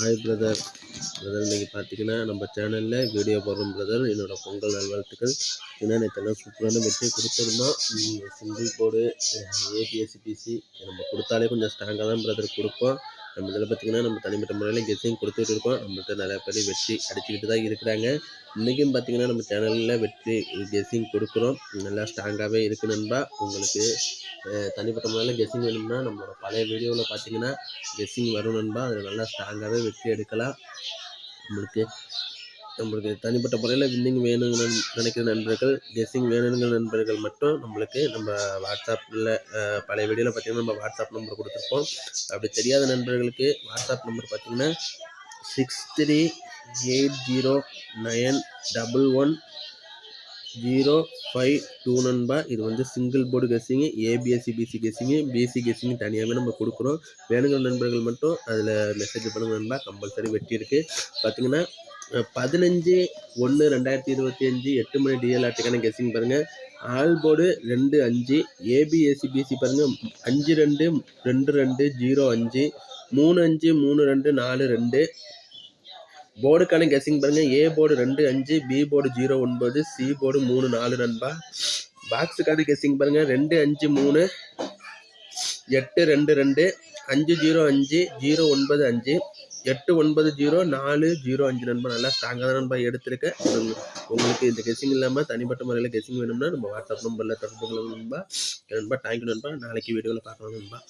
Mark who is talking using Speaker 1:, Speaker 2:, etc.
Speaker 1: Hi brother brother இன்றைக்கி பார்த்தீங்கன்னா நம்ம சேனலில் வீடியோ போடுறோம் பிரதர் என்னோட பொங்கல் நல்வாழ்த்துக்கள். ஏன்னா நேற்றெல்லாம் சூப்பரான வெற்றி கொடுத்துருந்தோம். சிங்கிள் போர்டு ஏபிஎஸ்சிபிசி நம்ம கொடுத்தாலே கொஞ்சம் ஸ்ட்ராங்காக தான் பிரதர் கொடுப்போம். நம்ம இதில் பார்த்தீங்கன்னா நம்ம தனிப்பட்ட முறையில் கெஸ்ஸிங் கொடுத்துட்டு இருக்கோம். நம்மள்ட்ட நிறைய பேர் வெற்றி அடிச்சுக்கிட்டு தான் இருக்கிறாங்க. இன்றைக்கும் பார்த்தீங்கன்னா நம்ம சேனலில் வெற்றி கெஸ்ஸிங் கொடுக்குறோம். நல்லா ஸ்ட்ராங்காகவே இருக்குது நண்பா. உங்களுக்கு தனிப்பட்ட முறையில் கெஸ்ஸிங் வேணும்னா நம்மளோட பழைய வீடியோவில் பார்த்தீங்கன்னா கெஸ்ஸிங் வரும் நண்பா. அதில் நல்லா ஸ்ட்ராங்காகவே வெற்றி எடுக்கலாம். நம்மளுக்கு நம்மளுக்கு தனிப்பட்ட முறையில் வின்னிங் வேணும்னு நினைக்கிற நண்பர்கள் கெஸ்ஸிங் வேணுங்கிற நண்பர்கள் மட்டும் நம்மளுக்கு நம்ம வாட்ஸ்அப்பில் பழைய வீடியோவில் பார்த்தீங்கன்னா நம்ம வாட்ஸ்அப் நம்பர் கொடுத்துருப்போம். அப்படி தெரியாத நண்பர்களுக்கு வாட்ஸ்அப் நம்பர் பார்த்திங்கன்னா six three eight zero nine double one zero five two நண்பா. இது வந்து single board guessing ABC BC guessing BC guessing தனியாகவே நம்ம கொடுக்குறோம். வேணுங்கிற நண்பர்கள் மட்டும் அதில் மெசேஜ் பண்ணுங்க நண்பா. கம்பல்சரி வெட்டி இருக்குது பார்த்திங்கன்னா பதினஞ்சு ஒன்று ரெண்டாயிரத்தி இருபத்தி அஞ்சு எட்டு மணி டிஎல் ஆட்டுக்கான கெஸ்ஸிங் பாருங்கள் ஆல் போர்டு ரெண்டு அஞ்சு ஏபிஎஸ்சிபிசி பாருங்கள் அஞ்சு ரெண்டு ரெண்டு ரெண்டு ஜீரோ அஞ்சு மூணு அஞ்சு மூணு ரெண்டு நாலு ரெண்டு. போர்டுக்கான கெஸ்ஸிங் பாருங்கள் ஏ போர்டு ரெண்டு அஞ்சு பி போர்டு ஜீரோ ஒன்பது சி போர்டு மூணு நாலு நண்பா. பாக்ஸுக்கான கெஸ்ஸிங் பாருங்கள் ரெண்டு அஞ்சு மூணு எட்டு ரெண்டு ரெண்டு. அஞ்சு ஜீரோ அஞ்சு ஜீரோ ஒன்பது அஞ்சு எட்டு ஒன்பது ஜீரோ நாலு ஜீரோ அஞ்சு நண்பா. நல்லா ஸ்ட்ராங்காக தான் நண்பா எடுத்திருக்கேன். உங்களுக்கு இந்த கெஸிங் இல்லாமல் தனிப்பட்ட முறையில் கெஸிங் வேணும்னா நம்ம வாட்ஸ்அப் நம்பரில் தொடர்பு கொள்ளுங்க நண்பா. நண்பா தேங்க்யூ நண்பா. நாளைக்கு வீடியோவில் பார்க்கலாம் நண்பா.